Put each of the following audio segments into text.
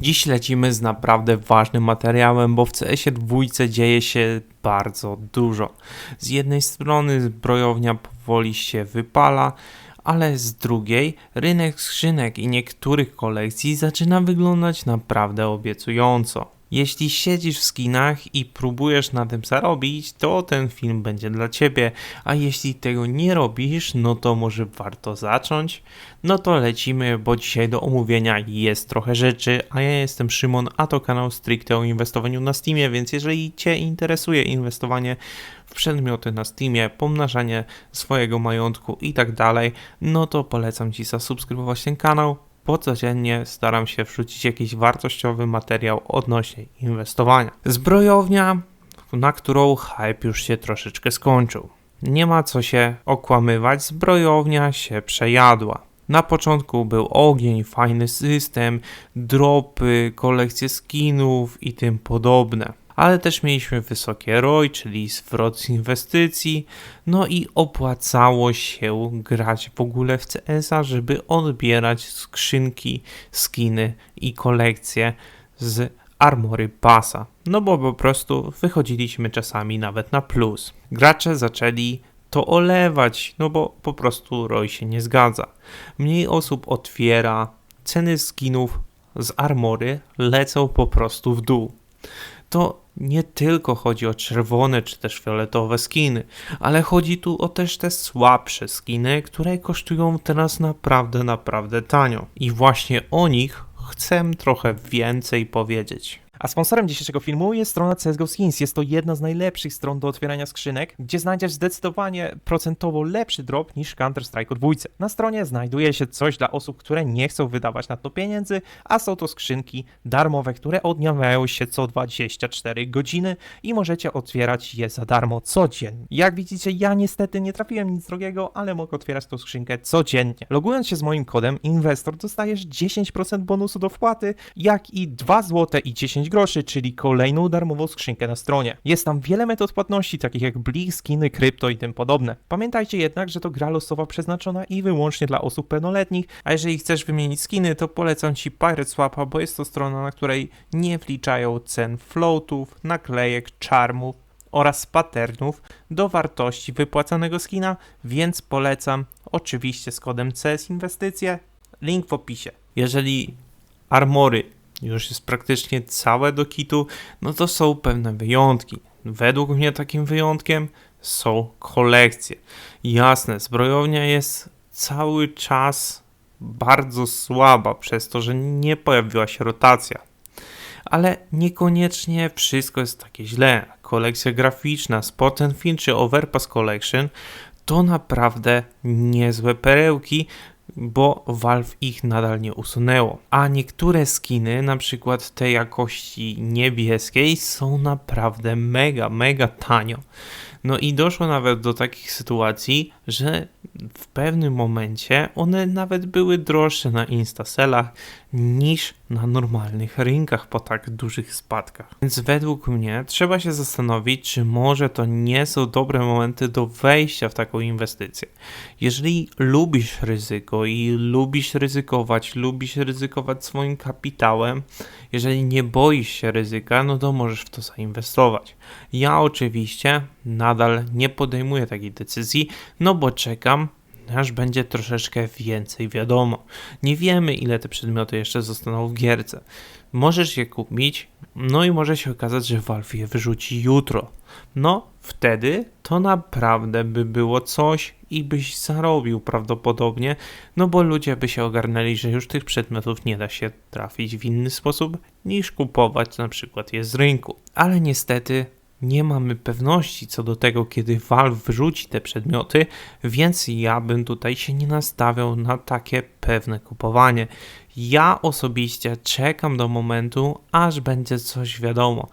Dziś lecimy z naprawdę ważnym materiałem, bo w CS-ie dwójce dzieje się bardzo dużo. Z jednej strony zbrojownia powoli się wypala, ale z drugiej rynek skrzynek i niektórych kolekcji zaczyna wyglądać naprawdę obiecująco. Jeśli siedzisz w skinach i próbujesz na tym zarobić, to ten film będzie dla ciebie, a jeśli tego nie robisz, no to może warto zacząć. No to lecimy, bo dzisiaj do omówienia jest trochę rzeczy, a ja jestem Szymon, a to kanał stricte o inwestowaniu na Steamie, więc jeżeli Cię interesuje inwestowanie w przedmioty na Steamie, pomnażanie swojego majątku i tak dalej, no to polecam Ci zasubskrybować ten kanał, bo codziennie staram się wrzucić jakiś wartościowy materiał odnośnie inwestowania. Zbrojownia, na którą hype już się troszeczkę skończył. Nie ma co się okłamywać, zbrojownia się przejadła. Na początku był ogień, fajny system, dropy, kolekcje skinów i tym podobne ale też mieliśmy wysokie ROI, czyli zwrot z inwestycji, no i opłacało się grać w ogóle w CS-a, żeby odbierać skrzynki, skiny i kolekcje z Armory Passa. No bo po prostu wychodziliśmy czasami nawet na plus. Gracze zaczęli to olewać, no bo po prostu ROI się nie zgadza. Mniej osób otwiera, ceny skinów z Armory lecą po prostu w dół. To nie tylko chodzi o czerwone czy też fioletowe skiny, ale chodzi tu o też te słabsze skiny, które kosztują teraz naprawdę, naprawdę tanio. I właśnie o nich chcę trochę więcej powiedzieć. A sponsorem dzisiejszego filmu jest strona CSGO Skins. Jest to jedna z najlepszych stron do otwierania skrzynek, gdzie znajdziesz zdecydowanie procentowo lepszy drop niż Counter-Strike 2. Na stronie znajduje się coś dla osób, które nie chcą wydawać na to pieniędzy, a są to skrzynki darmowe, które odnawiają się co 24 godziny i możecie otwierać je za darmo codziennie. Jak widzicie, ja niestety nie trafiłem nic drogiego, ale mogę otwierać tą skrzynkę codziennie. Logując się z moim kodem Investor dostajesz 10% bonusu do wpłaty, jak i 2 zł i 10 groszy, czyli kolejną darmową skrzynkę na stronie. Jest tam wiele metod płatności, takich jak Blik, skiny, krypto i tym podobne. Pamiętajcie jednak, że to gra losowa przeznaczona i wyłącznie dla osób pełnoletnich, a jeżeli chcesz wymienić skiny, to polecam Ci Pirate Swapa, bo jest to strona, na której nie wliczają cen floatów, naklejek, charmów oraz patternów do wartości wypłacanego skina, więc polecam oczywiście z kodem CS Inwestycje, link w opisie. Jeżeli armory już jest praktycznie całe do kitu, no to są pewne wyjątki. Według mnie takim wyjątkiem są kolekcje. Jasne, zbrojownia jest cały czas bardzo słaba przez to, że nie pojawiła się rotacja. Ale niekoniecznie wszystko jest takie źle. Kolekcja graficzna, Spot and Film czy Overpass Collection to naprawdę niezłe perełki, bo Valve ich nadal nie usunęło. A niektóre skiny, na przykład te jakości niebieskiej, są naprawdę mega, mega tanio. No i doszło nawet do takich sytuacji, że w pewnym momencie one nawet były droższe na instaselach niż na normalnych rynkach po tak dużych spadkach. Więc według mnie trzeba się zastanowić, czy może to nie są dobre momenty do wejścia w taką inwestycję. Jeżeli lubisz ryzyko i lubisz ryzykować, lubisz ryzykować swoim kapitałem, jeżeli nie boisz się ryzyka, no to możesz w to zainwestować. Ja oczywiście nadal nie podejmuję takiej decyzji, no bo czekam aż będzie troszeczkę więcej wiadomo. Nie wiemy, ile te przedmioty jeszcze zostaną w gierce. Możesz je kupić, no i może się okazać, że Valve je wyrzuci jutro. No, wtedy to naprawdę by było coś i byś zarobił prawdopodobnie, no bo ludzie by się ogarnęli, że już tych przedmiotów nie da się trafić w inny sposób niż kupować na przykład je z rynku. Ale niestety nie mamy pewności co do tego, kiedy Valve wyrzuci te przedmioty, więc ja bym tutaj się nie nastawiał na takie pewne kupowanie. Ja osobiście czekam do momentu, aż będzie coś wiadomo.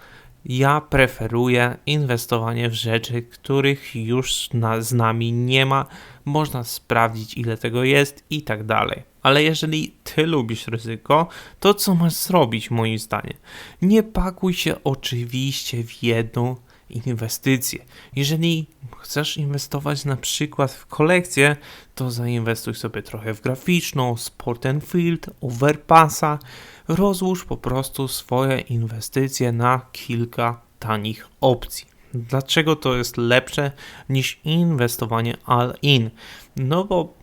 Ja preferuję inwestowanie w rzeczy, których już na, z nami nie ma, można sprawdzić ile tego jest i tak dalej. Ale jeżeli ty lubisz ryzyko, to co masz zrobić moim zdaniem? Nie pakuj się oczywiście w jedną inwestycje. Jeżeli chcesz inwestować na przykład w kolekcję, to zainwestuj sobie trochę w graficzną, Sport and Field, Overpassa. Rozłóż po prostu swoje inwestycje na kilka tanich opcji. Dlaczego to jest lepsze niż inwestowanie all-in? No bo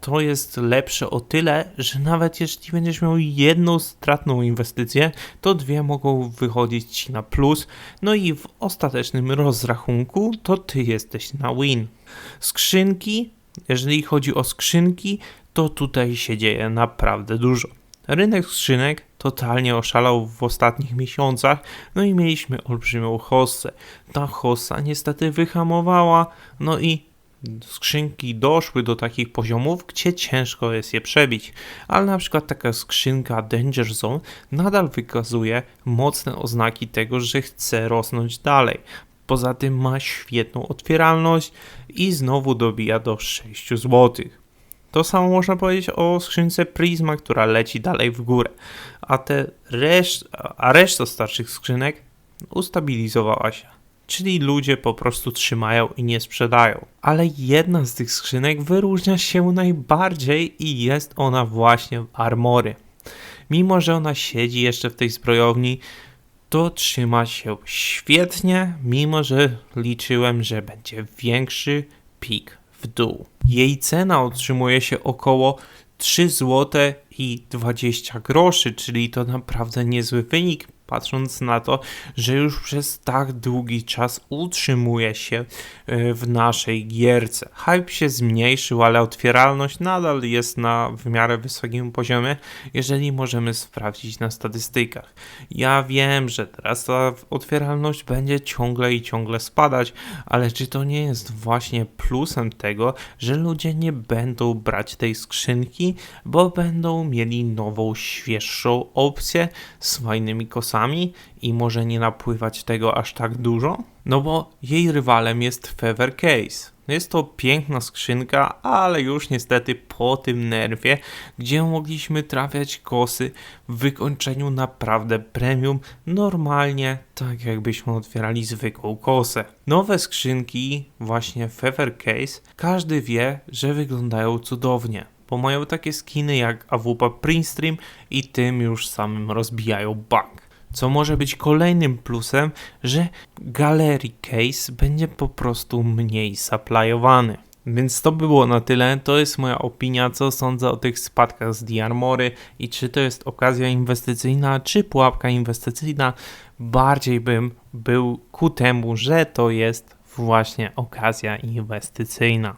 to jest lepsze o tyle, że nawet jeśli będziesz miał jedną stratną inwestycję, to dwie mogą wychodzić ci na plus, no i w ostatecznym rozrachunku to ty jesteś na win. Skrzynki, jeżeli chodzi o skrzynki, to tutaj się dzieje naprawdę dużo. Rynek skrzynek totalnie oszalał w ostatnich miesiącach, no i mieliśmy olbrzymią hossę. Ta hossa niestety wyhamowała, no i skrzynki doszły do takich poziomów, gdzie ciężko jest je przebić, ale na przykład taka skrzynka Danger Zone nadal wykazuje mocne oznaki tego, że chce rosnąć dalej. Poza tym ma świetną otwieralność i znowu dobija do 6 zł. To samo można powiedzieć o skrzynce Prisma, która leci dalej w górę, a, te reszt, a reszta starszych skrzynek ustabilizowała się czyli ludzie po prostu trzymają i nie sprzedają. Ale jedna z tych skrzynek wyróżnia się najbardziej i jest ona właśnie w Armory. Mimo, że ona siedzi jeszcze w tej zbrojowni, to trzyma się świetnie, mimo że liczyłem, że będzie większy pik w dół. Jej cena utrzymuje się około 3 zł i 20 groszy, czyli to naprawdę niezły wynik patrząc na to, że już przez tak długi czas utrzymuje się e, w naszej gierce. Hype się zmniejszył, ale otwieralność nadal jest na w miarę wysokim poziomie, jeżeli możemy sprawdzić na statystykach. Ja wiem, że teraz ta otwieralność będzie ciągle i ciągle spadać, ale czy to nie jest właśnie plusem tego, że ludzie nie będą brać tej skrzynki, bo będą mieli nową, świeższą opcję z fajnymi kosami i może nie napływać tego aż tak dużo? No bo jej rywalem jest Feather Case. Jest to piękna skrzynka, ale już niestety po tym nerwie, gdzie mogliśmy trafiać kosy w wykończeniu naprawdę premium, normalnie tak jakbyśmy otwierali zwykłą kosę. Nowe skrzynki, właśnie Feather Case, każdy wie, że wyglądają cudownie bo mają takie skiny jak AWP Printstream i tym już samym rozbijają bank co może być kolejnym plusem, że Gallery Case będzie po prostu mniej supplyowany. Więc to by było na tyle. To jest moja opinia, co sądzę o tych spadkach z Diarmory i czy to jest okazja inwestycyjna, czy pułapka inwestycyjna. Bardziej bym był ku temu, że to jest właśnie okazja inwestycyjna.